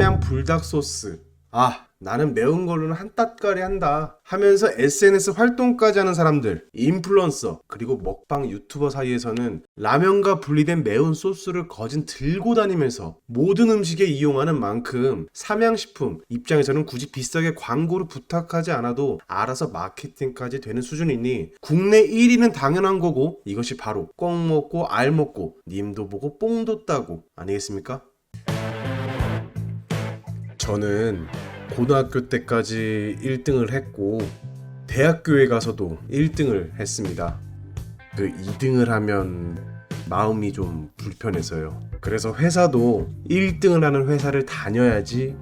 삼양 불닭 소스. 아, 나는 매운 걸로는 한 따까리 한다 하면서 SNS 활동까지 하는 사람들, 인플루언서, 그리고 먹방 유튜버 사이에서는 라면과 분리된 매운 소스를 거진 들고 다니면서 모든 음식에 이용하는 만큼 삼양식품 입장에서는 굳이 비싸게 광고를 부탁하지 않아도 알아서 마케팅까지 되는 수준이니 국내 1위는 당연한 거고 이것이 바로 꽁 먹고 알 먹고 님도 보고 뽕도 따고 아니겠습니까? 저는 고등학교 때까지 1등을 했고 대학교에 가서도 1등을 했습니다. 그 2등을 하면 마음이 좀 불편해서요. 그래서 회사도 1등을 하는 회사를 다녀야지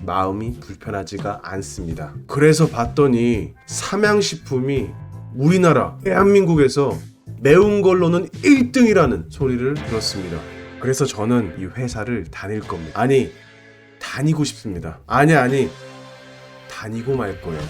마음이 불편하지가 않습니다. 그래서 봤더니 삼양식품이 우리나라 대한민국에서 매운 걸로는 1등이라는 소리를 들었습니다. 그래서 저는 이 회사를 다닐 겁니다. 아니 다니고 싶습니다. 아니 아니 다니고 말 거예요.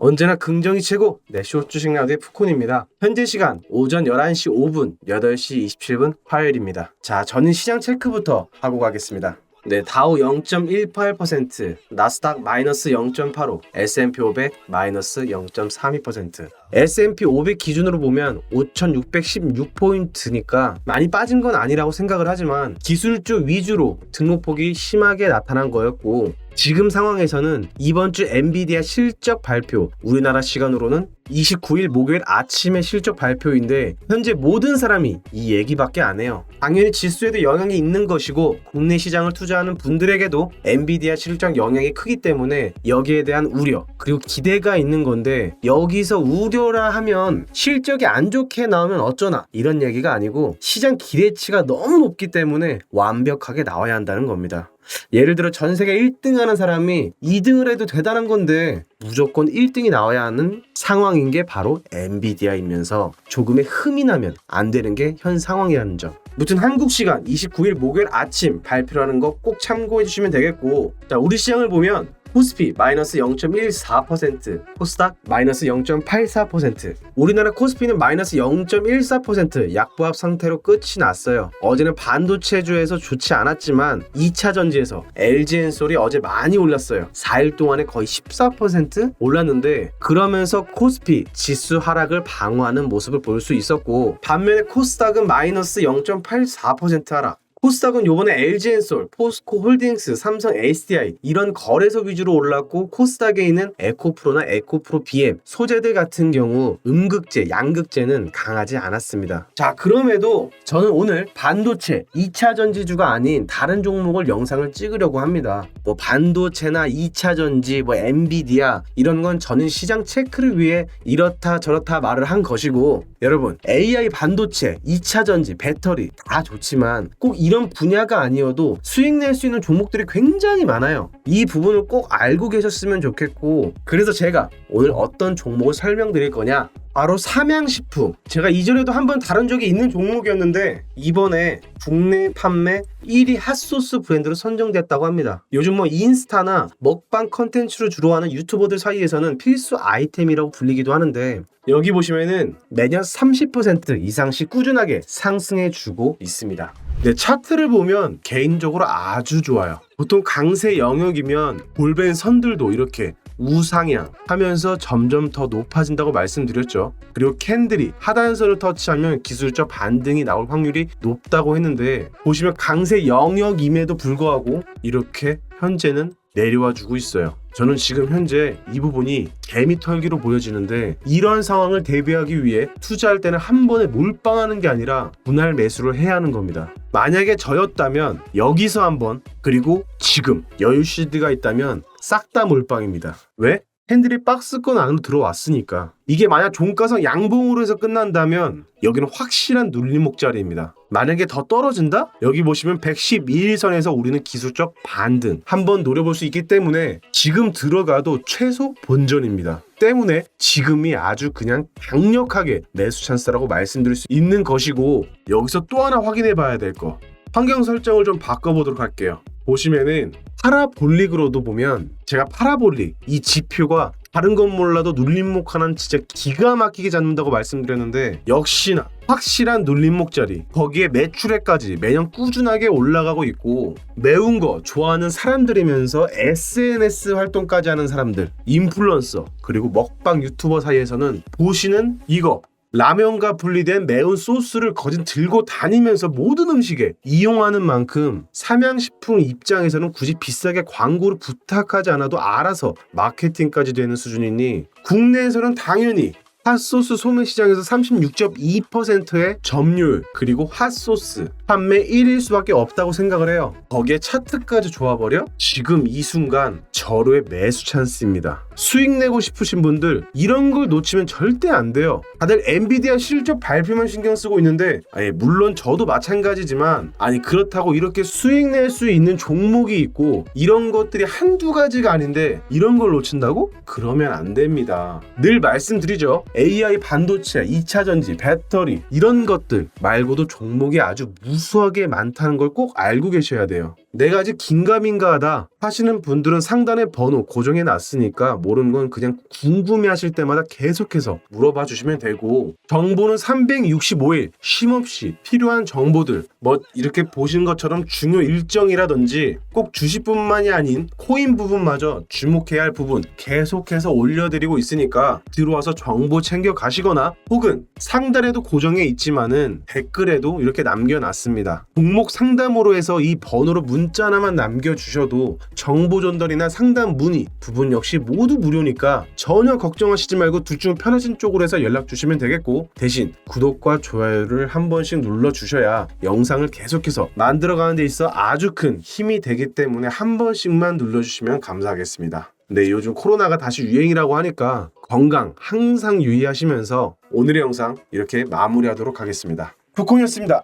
언제나 긍정이 최고 내쇼 주식나드의 푸콘입니다. 현재 시간 오전 11시 5분 8시 27분 화요일입니다. 자 저는 시장 체크부터 하고 가겠습니다. 네, 다우 0.18%, 나스닥 마이너스 0.85, S&P 500 마이너스 0.32%. S&P 500 기준으로 보면 5,616포인트니까 많이 빠진 건 아니라고 생각을 하지만 기술주 위주로 등록폭이 심하게 나타난 거였고 지금 상황에서는 이번 주 엔비디아 실적 발표, 우리나라 시간으로는 29일 목요일 아침에 실적 발표인데 현재 모든 사람이 이 얘기밖에 안 해요. 당연히 지수에도 영향이 있는 것이고 국내 시장을 투자하는 분들에게도 엔비디아 실적 영향이 크기 때문에 여기에 대한 우려 그리고 기대가 있는 건데 여기서 우려라 하면 실적이 안 좋게 나오면 어쩌나 이런 얘기가 아니고 시장 기대치가 너무 높기 때문에 완벽하게 나와야 한다는 겁니다. 예를 들어 전 세계 1등 하는 사람이 2등을 해도 대단한 건데 무조건 1등이 나와야 하는 상황인 게 바로 엔비디아이면서 조금의 흠이 나면 안 되는 게 현 상황이라는 점. 무튼 한국 시간 29일 목요일 아침 발표라는 거 꼭 참고해 주시면 되겠고 자 우리 시장을 보면 코스피 마이너스 0.14%, 코스닥 마이너스 0.84%, 우리나라 코스피는 마이너스 0.14% 약보합 상태로 끝이 났어요. 어제는 반도체주에서 좋지 않았지만 2차 전지에서 LG엔솔이 어제 많이 올랐어요. 4일 동안에 거의 14% 올랐는데 그러면서 코스피 지수 하락을 방어하는 모습을 볼 수 있었고 반면에 코스닥은 마이너스 0.84% 하락. 코스닥은 요번에 LG엔솔, 포스코 홀딩스, 삼성 SDI 이런 거래소 위주로 올랐고 코스닥에 있는 에코프로나 에코프로 BM 소재들 같은 경우 음극재, 양극재는 강하지 않았습니다. 자 그럼에도 저는 오늘 반도체 2차 전지주가 아닌 다른 종목을 영상을 찍으려고 합니다. 뭐 반도체나 2차 전지, 뭐 엔비디아 이런 건 저는 시장 체크를 위해 이렇다 저렇다 말을 한 것이고 여러분 AI 반도체, 2차 전지, 배터리 다 좋지만 꼭 이런 분야가 아니어도 수익 낼 수 있는 종목들이 굉장히 많아요. 이 부분을 꼭 알고 계셨으면 좋겠고 그래서 제가 오늘 어떤 종목을 설명드릴 거냐? 바로 삼양식품. 제가 이전에도 한번 다룬 적이 있는 종목이었는데 이번에 국내 판매 1위 핫소스 브랜드로 선정됐다고 합니다. 요즘 뭐 인스타나 먹방 컨텐츠로 주로 하는 유튜버들 사이에서는 필수 아이템이라고 불리기도 하는데 여기 보시면은 매년 30% 이상씩 꾸준하게 상승해 주고 있습니다 네, 차트를 보면 개인적으로 아주 좋아요. 보통 강세 영역이면 골뱅 선들도 이렇게 우상향 하면서 점점 더 높아진다고 말씀드렸죠. 그리고 캔들이 하단선을 터치하면 기술적 반등이 나올 확률이 높다고 했는데 보시면 강세 영역임에도 불구하고 이렇게 현재는 내려와 주고 있어요. 저는 지금 현재 이 부분이 개미 털기로 보여지는데 이러한 상황을 대비하기 위해 투자할 때는 한 번에 몰빵하는 게 아니라 분할 매수를 해야 하는 겁니다. 만약에 저였다면 여기서 한번 그리고 지금 여유 시드가 있다면 싹 다 몰빵입니다. 왜? 핸들이 박스권 안으로 들어왔으니까 이게 만약 종가상 양봉으로 해서 끝난다면 여기는 확실한 눌림목 자리입니다. 만약에 더 떨어진다? 여기 보시면 112일선에서 우리는 기술적 반등 한번 노려볼 수 있기 때문에 지금 들어가도 최소 본전입니다. 때문에 지금이 아주 그냥 강력하게 매수 찬스라고 말씀드릴 수 있는 것이고 여기서 또 하나 확인해 봐야 될 거. 환경 설정을 좀 바꿔보도록 할게요. 보시면은 파라볼릭으로도 보면 제가 파라볼릭 이 지표가 다른 건 몰라도 눌림목 하나는 진짜 기가 막히게 잡는다고 말씀드렸는데 역시나 확실한 눌림목 자리. 거기에 매출액까지 매년 꾸준하게 올라가고 있고 매운 거 좋아하는 사람들이면서 SNS 활동까지 하는 사람들 인플루언서 그리고 먹방 유튜버 사이에서는 보시는 이거. 라면과 분리된 매운 소스를 거진 들고 다니면서 모든 음식에 이용하는 만큼 삼양식품 입장에서는 굳이 비싸게 광고를 부탁하지 않아도 알아서 마케팅까지 되는 수준이니 국내에서는 당연히 핫소스 소매 시장에서 36.2%의 점유율 그리고 핫소스 판매 1일 수밖에 없다고 생각을 해요. 거기에 차트까지 좋아버려? 지금 이 순간 절호의 매수 찬스입니다. 수익 내고 싶으신 분들 이런 걸 놓치면 절대 안 돼요. 다들 엔비디아 실적 발표만 신경 쓰고 있는데 아니 물론 저도 마찬가지지만 아니 그렇다고 이렇게 수익 낼 수 있는 종목이 있고 이런 것들이 한두 가지가 아닌데 이런 걸 놓친다고? 그러면 안 됩니다. 늘 말씀드리죠. AI 반도체, 2차 전지, 배터리 이런 것들 말고도 종목이 아주 무 수하게 많다는 걸 꼭 알고 계셔야 돼요. 내가 아직 긴가민가 하다 하시는 분들은 상단에 번호 고정해 놨으니까 모르는 건 그냥 궁금해 하실 때마다 계속해서 물어봐 주시면 되고 정보는 365일 쉼없이 필요한 정보들 뭐 이렇게 보신 것처럼 중요 일정이라든지 꼭 주식뿐만이 아닌 코인 부분마저 주목해야 할 부분 계속해서 올려드리고 있으니까 들어와서 정보 챙겨 가시거나 혹은 상단에도 고정해 있지만은 댓글에도 이렇게 남겨놨습니다. 종목 상담으로 해서 이 번호로 문자 하나만 남겨주셔도 정보 전달이나 상담 문의 부분 역시 모두 무료니까 전혀 걱정하시지 말고 둘 중 편하신 쪽으로 해서 연락 주시면 되겠고 대신 구독과 좋아요를 한 번씩 눌러 주셔야 영상을 계속해서 만들어가는 데 있어 아주 큰 힘이 되기 때문에 한 번씩만 눌러주시면 감사하겠습니다. 네, 요즘 코로나가 다시 유행이라고 하니까 건강 항상 유의하시면서 오늘의 영상 이렇게 마무리하도록 하겠습니다. 북콩이었습니다.